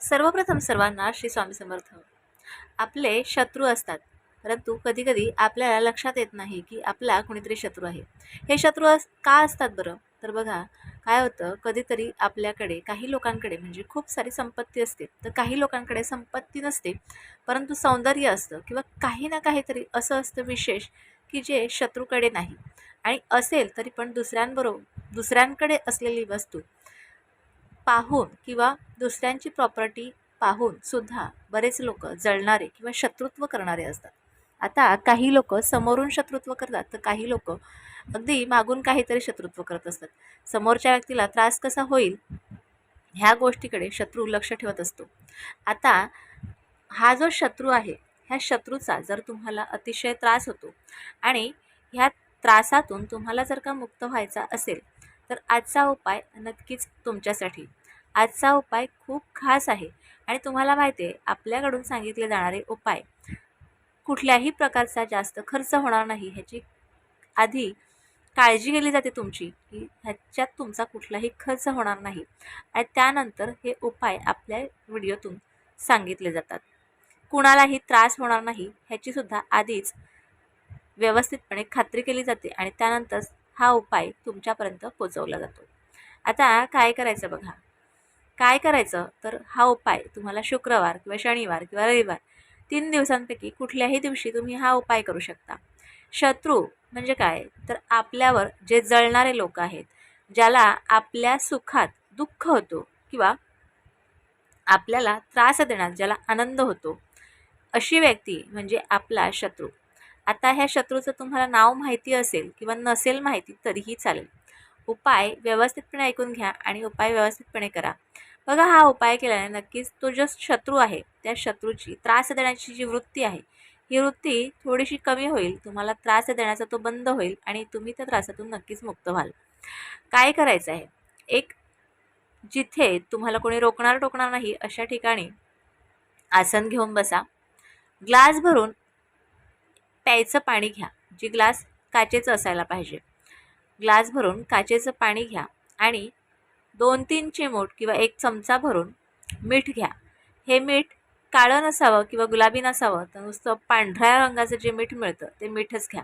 सर्वप्रथम सर्वांना श्री स्वामी समर्थ. आपले शत्रू असतात परंतु कधीकधी आपल्याला लक्षात येत नाही की आपला कुणीतरी शत्रू आहे. हे शत्रू अस का असतात बरं? तर बघा काय होतं कधीतरी आपल्याकडे काही लोकांकडे म्हणजे खूप सारी संपत्ती असते. तर काही लोकांकडे संपत्ती नसते परंतु सौंदर्य असतं किंवा काही ना काहीतरी असं असतं विशेष की जे शत्रूकडे नाही. आणि असेल तरी पण दुसऱ्यांबरोबर दुसऱ्यांकडे असलेली वस्तू पाहून किंवा दुसऱ्यांची प्रॉपर्टी पाहून सुद्धा बरेच लोक जळणारे किंवा शत्रुत्व करणारे असतात. आता काही लोक समोरून शत्रुत्व करतात तर काही लोक अगदी मागून काहीतरी शत्रुत्व करत असतात. समोरच्या व्यक्तीला त्रास कसा होईल ह्या गोष्टीकडे शत्रू लक्ष ठेवत असतो. आता हा जो शत्रू आहे ह्या शत्रूचा जर तुम्हाला अतिशय त्रास होतो आणि ह्या त्रासातून तुम्हाला जर का मुक्त व्हायचा असेल तर आजचा उपाय नक्कीच तुमच्यासाठी. आजचा उपाय खूप खास आहे आणि तुम्हाला माहिती आहे आपल्याकडून सांगितले जाणारे उपाय. कुठल्याही प्रकारचा जास्त खर्च होणार नाही ह्याची आधी काळजी केली जाते तुमची की ह्याच्यात तुमचा कुठलाही खर्च होणार नाही. आणि त्यानंतर हे उपाय आपल्या व्हिडिओतून सांगितले जातात. कुणालाही त्रास होणार नाही ह्याचीसुद्धा आधीच व्यवस्थितपणे खात्री केली जाते आणि त्यानंतर हा उपाय तुमच्यापर्यंत पोचवला जातो. आता काय करायचं बघा. काय करायचं? तर हा उपाय तुम्हाला शुक्रवार किंवा शनिवार किंवा रविवार तीन दिवसांपैकी कुठल्याही दिवशी तुम्ही हा उपाय करू शकता. शत्रू म्हणजे काय? तर आपल्यावर जे जळणारे लोक आहेत ज्याला आपल्या सुखात दुःख होतो किंवा आपल्याला त्रास देण्यात ज्याला आनंद होतो अशी व्यक्ती म्हणजे आपला शत्रू. आता ह्या शत्रूचं तुम्हाला नाव माहिती असेल किंवा नसेल माहिती तरीही चालेल. उपाय व्यवस्थितपणे ऐकून घ्या आणि उपाय व्यवस्थितपणे करा. बघा हा उपाय केल्याने नक्कीच तो जो शत्रू आहे त्या शत्रूची त्रास देण्याची जी वृत्ती आहे ही वृत्ती थोडीशी कमी होईल. तुम्हाला त्रास देण्याचा तो बंद होईल आणि तुम्ही त्या त्रासातून नक्कीच मुक्त व्हाल. काय करायचं आहे? एक जिथे तुम्हाला कोणी रोखणार टोकणार नाही अशा ठिकाणी आसन घेऊन बसा. ग्लास भरून प्यायचं पाणी घ्या जी ग्लास काचेचं असायला पाहिजे. ग्लास भरून काचेचं पाणी घ्या आणि दोन तीन चिमूट किंवा एक चमचा भरून मीठ घ्या. हे मीठ काळं नसावं किंवा गुलाबी नसावं तर नुसतं पांढऱ्या रंगाचं जे मीठ मिळतं ते मीठच घ्या.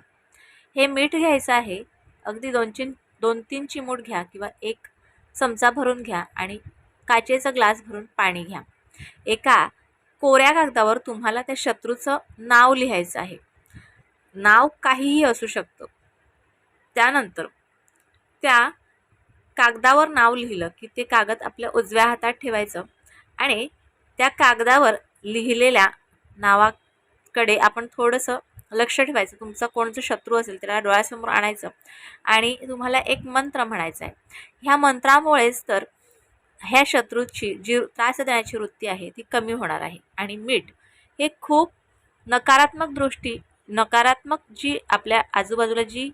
हे मीठ घ्यायचं आहे अगदी दोन चिन दोन तीन चिमूट घ्या किंवा एक चमचा भरून घ्या आणि काचेचा ग्लास भरून पाणी घ्या. एका कोऱ्या कागदावर तुम्हाला त्या शत्रूचं नाव लिहायचं आहे. नाव काहीही असू शकतं. त्यानंतर त्या कागदावर नाव लिहिलं की ते कागद आपल्या उजव्या हातात ठेवायचं आणि त्या कागदावर लिहिलेल्या नावाकडे आपण थोडंसं लक्ष ठेवायचं. तुमचा कोणचं शत्रू असेल त्याला डोळ्यासमोर आणायचं आणि तुम्हाला एक मंत्र म्हणायचा आहे ह्या मंत्रामुळेच तर ह्या शत्रूची जी त्रास देण्याची वृत्ती आहे ती कमी होणार आहे आणि मीठ हे खूप नकारात्मक दृष्टी नकारात्मक जी आपल्या आजूबाजूला जी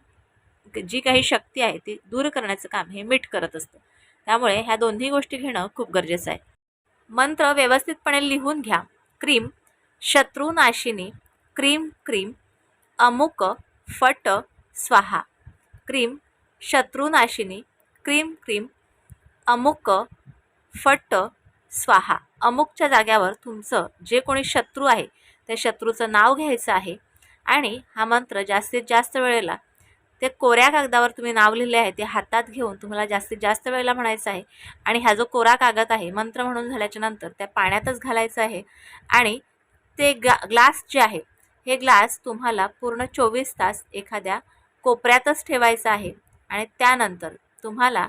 जी काही शक्ती आहे ती दूर करण्याचं काम हे मीठ करत असतं. त्यामुळे ह्या दोन्ही गोष्टी घेणं खूप गरजेचं आहे. मंत्र व्यवस्थितपणे लिहून घ्या. क्रीम शत्रुनाशिनी क्रीम क्रीम. अमुक फट स्वाहा. क्रीम शत्रुनाशिनी क्रीम क्रीम. अमुक फट स्वाहा. अमुकच्या जाग्यावर तुमचं जे कोणी शत्रू आहे त्या शत्रूचं नाव घ्यायचं आहे. आणि हा मंत्र जास्तीत जास्त वेळेला ते कोऱ्या कागदावर तुम्ही नाव लिहिले आहे ते हातात घेऊन तुम्हाला जास्तीत जास्त वेळेला म्हणायचं आहे. आणि हा जो कोरा कागद आहे मंत्र म्हणून झाल्याच्यानंतर त्या पाण्यातच घालायचं आहे. आणि ते ग्ला ग्लास जे आहे हे ग्लास तुम्हाला पूर्ण चोवीस तास एखाद्या कोपऱ्यातच ठेवायचं आहे. आणि त्यानंतर तुम्हाला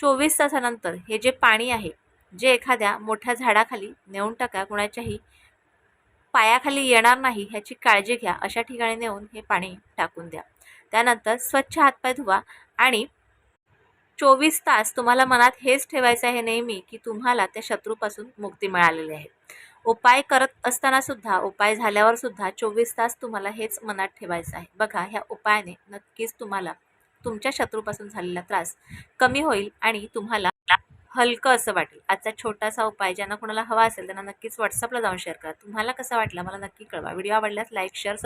चोवीस तासानंतर हे जे पाणी आहे जे एखाद्या मोठ्या झाडाखाली नेऊन टाका कुणाच्याही पायाखाली येणार नाही ह्याची काळजी घ्या. अशा ठिकाणी नेऊन हे पाणी टाकून द्या. त्यानंतर स्वच्छ हातपाय धुवा आणि चोवीस तास तुम्हाला मनात हेच ठेवायचं आहे नेहमी की तुम्हाला त्या शत्रूपासून मुक्ती मिळालेली आहे. उपाय करत असताना सुद्धा उपाय झाल्यावर सुद्धा चोवीस तास तुम्हाला हेच मनात ठेवायचं आहे. बघा ह्या उपायाने नक्कीच तुम्हाला तुमच्या शत्रूपासून झालेला त्रास कमी होईल आणि तुम्हाला हलकं असं वाटेल. आजचा छोटासा उपाय ज्यांना कोणाला हवा असेल त्यांना नक्कीच व्हॉट्सअपला जाऊन शेअर करा. तुम्हाला कसा वाटला मला नक्की कळवा. व्हिडिओ आवडल्यास लाईक शेअर सब